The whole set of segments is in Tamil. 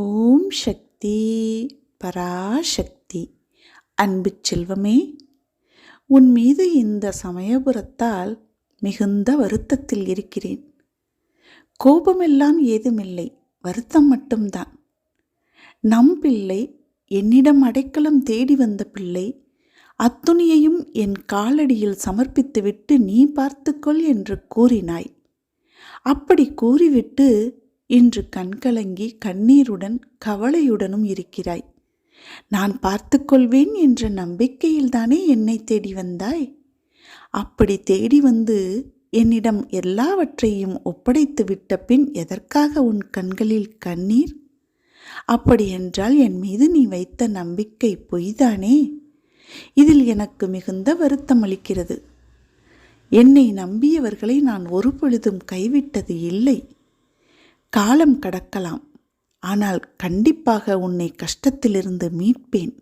ஓம் சக்தி பராசக்தி. அன்பு செல்வமே உன் மீது இந்த சமயபுரத்தால் மிகுந்த வருத்தத்தில் இருக்கிறேன். கோபமெல்லாம் ஏதுமில்லை வருத்தம் மட்டும்தான். நம் பிள்ளை என்னிடம் அடைக்கலம் தேடி வந்த பிள்ளை அத்துணியையும் என் காலடியில் சமர்ப்பித்துவிட்டு நீ பார்த்துக்கொள் என்று கூறினாய். அப்படி கூறிவிட்டு இன்று கண்கலங்கி கண்ணீருடன் கவலையுடனும் இருக்கிறாய். நான் பார்த்துக்கொள்வேன் என்ற நம்பிக்கையில்தானே என்னை தேடி வந்தாய்? அப்படி தேடி வந்து என்னிடம் எல்லாவற்றையும் ஒப்படைத்து விட்ட பின் எதற்காக உன் கண்களில் கண்ணீர்? அப்படியென்றால் என் மீது நீ வைத்த நம்பிக்கை பொய்தானே? இதில் எனக்கு மிகுந்த வருத்தம் அளிக்கிறது. என்னை நம்பியவர்களை நான் ஒரு பொழுதும் கைவிட்டது இல்லை. காலம் கடக்கலாம். ஆனால் கண்டிப்பாக உன்னை கஷ்டத்திலிருந்து மீட்பேன்.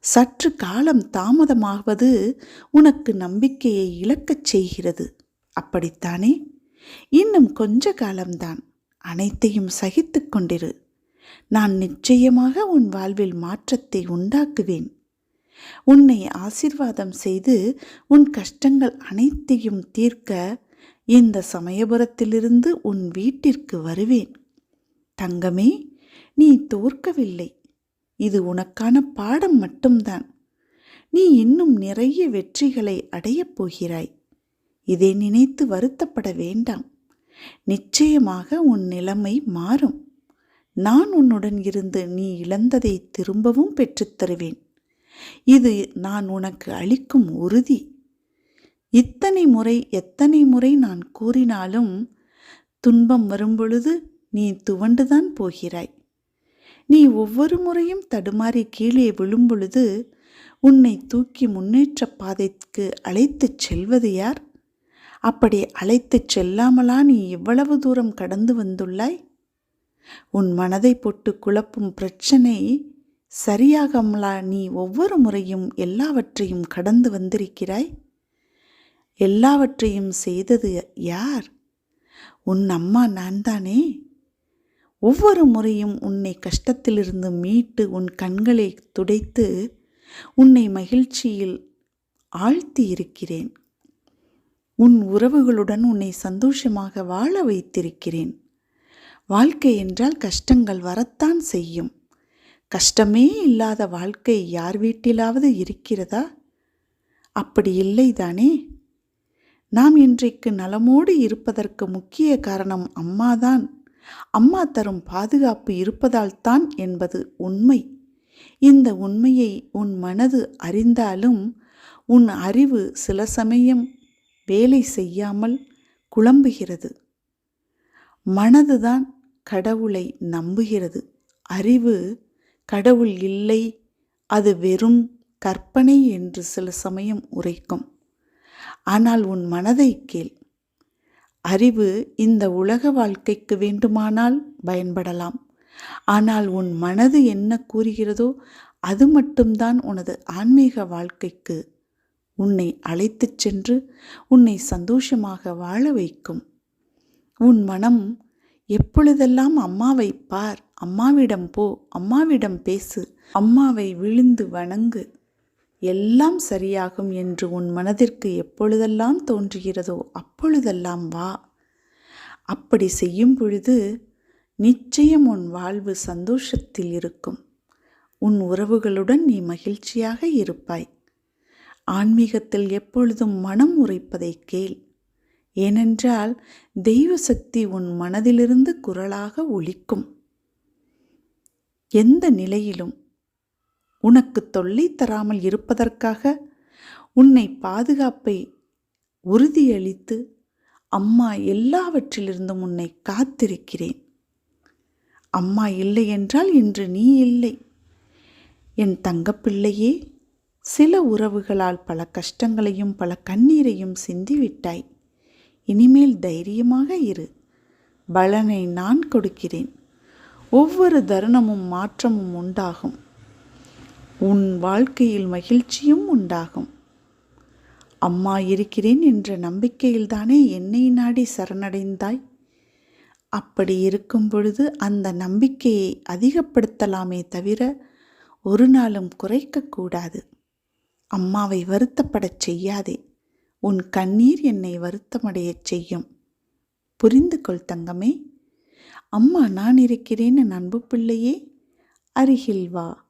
சற்று காலம் தாமதமாவது உனக்கு நம்பிக்கையை இழக்கச் செய்கிறது. அப்படித்தானே? இன்னும் கொஞ்ச காலம்தான். அனைத்தையும் சகித்து கொண்டிரு. நான் நிச்சயமாக உன் வாழ்வில் மாற்றத்தை உண்டாக்குவேன். உன்னை ஆசிர்வாதம் செய்து உன் கஷ்டங்கள் அனைத்தையும் தீர்க்க இந்த சமயபுரத்திலிருந்து உன் வீட்டிற்கு வருவேன். தங்கமே நீ தோற்கவில்லை. இது உனக்கான பாடம் மட்டும்தான். நீ இன்னும் நிறைய வெற்றிகளை அடையப் போகிறாய். இதை நினைத்து வருத்தப்பட வேண்டாம். நிச்சயமாக உன் நிலைமை மாறும். நான் உன்னுடன் இருந்து நீ இழந்ததை திரும்பவும் பெற்றுத் தருவேன். இது நான் உனக்கு அளிக்கும் உறுதி. இத்தனை முறை எத்தனை முறை நான் கூறினாலும் துன்பம் வரும்பொழுது நீ துவண்டுதான் போகிறாய். நீ ஒவ்வொரு முறையும் தடுமாறி கீழே விழும்பொழுது உன்னை தூக்கி முன்னேற்ற பாதைக்கு அழைத்துச் செல்வது யார்? அப்படி அழைத்துச் செல்லாமலா நீ இவ்வளவு தூரம் கடந்து வந்துள்ளாய்? உன் மனதை போட்டு குழப்பும் பிரச்சனை சரியாகமலா நீ ஒவ்வொரு முறையும் எல்லாவற்றையும் கடந்து வந்திருக்கிறாய்? எல்லாவற்றையும் செய்தது யார்? உன் அம்மா நான் தானே ஒவ்வொரு முறையும் உன்னை கஷ்டத்திலிருந்து மீட்டு உன் கண்களை துடைத்து உன்னை மகிழ்ச்சியில் ஆழ்த்தி இருக்கிறேன் உன் உறவுகளுடன் உன்னை சந்தோஷமாக வாழ வைத்திருக்கிறேன். வாழ்க்கை என்றால் கஷ்டங்கள் வரத்தான் செய்யும். கஷ்டமே இல்லாத வாழ்க்கை யார் வீட்டிலாவது இருக்கிறதா? அப்படி இல்லைதானே? நாம் இன்றைக்கு நலமோடு இருப்பதற்கு முக்கிய காரணம் அம்மாதான். அம்மா தரும் பாதுகாப்பு இருப்பதால்தான் என்பது உண்மை. இந்த உண்மையை உன் மனது அறிந்தாலும் உன் அறிவு சில சமயம் வேலை செய்யாமல் குழம்புகிறது. மனதுதான் கடவுளை நம்புகிறது. அறிவு கடவுள் இல்லை அது வெறும் கற்பனை என்று சில சமயம் உரைக்கும். ஆனால் உன் மனதை கேள். அறிவு இந்த உலக வாழ்க்கைக்கு வேண்டுமானால் பயன்படலாம். ஆனால் உன் மனது என்ன கூறுகிறதோ அது மட்டும்தான் உனது ஆன்மீக வாழ்க்கைக்கு உன்னை அழைத்துச் சென்று உன்னை சந்தோஷமாக வாழ வைக்கும். உன் மனம் எப்பொழுதெல்லாம் அம்மாவை பார் அம்மாவிடம் போ அம்மாவிடம் பேசு அம்மாவை விழுந்து வணங்கு. எல்லாம் சரியாகும் என்று உன் மனதிற்கு எப்பொழுதெல்லாம் தோன்றுகிறதோ அப்பொழுதெல்லாம் வா. அப்படி செய்யும் பொழுது நிச்சயம் உன் வாழ்வு சந்தோஷத்தில் இருக்கும். உன் உறவுகளுடன் நீ மகிழ்ச்சியாக இருப்பாய். ஆன்மீகத்தில் எப்பொழுதும் மனம் உரைப்பதை கேள். ஏனென்றால் தெய்வ சக்தி உன் மனதிலிருந்து குரலாக ஒழிக்கும் எந்த நிலையிலும் உனக்கு தொல்லை தராமல் இருப்பதற்காக உன்னை பாதுகாப்பை உறுதியளித்து அம்மா எல்லாவற்றிலிருந்தும் உன்னை காத்திருக்கிறேன். அம்மா இல்லை என்றால் இன்று நீ இல்லை. என் தங்கப்பிள்ளையே சில உறவுகளால் பல கஷ்டங்களையும் பல கண்ணீரையும் சிந்திவிட்டாய். இனிமேல் தைரியமாக இரு. பலனை நான் கொடுக்கிறேன். ஒவ்வொரு தருணமும் மாற்றமும் உண்டாகும். உன் வாழ்க்கையில் மகிழ்ச்சியும் உண்டாகும். அம்மா இருக்கிறேன் என்ற நம்பிக்கையில்தானே என்னை நாடி சரணடைந்தாய்? அப்படி இருக்கும் பொழுது அந்த நம்பிக்கையை அதிகப்படுத்தலாமே தவிர ஒரு நாளும் குறைக்கக்கூடாது. அம்மாவை வருத்தப்படச் செய்யாதே. உன் கண்ணீர் என்னை வருத்தமடையச் செய்யும். புரிந்து கொள் தங்கமே. அம்மா நான் இருக்கிறேன் என் அன்பு பிள்ளையே. அருகில் வா.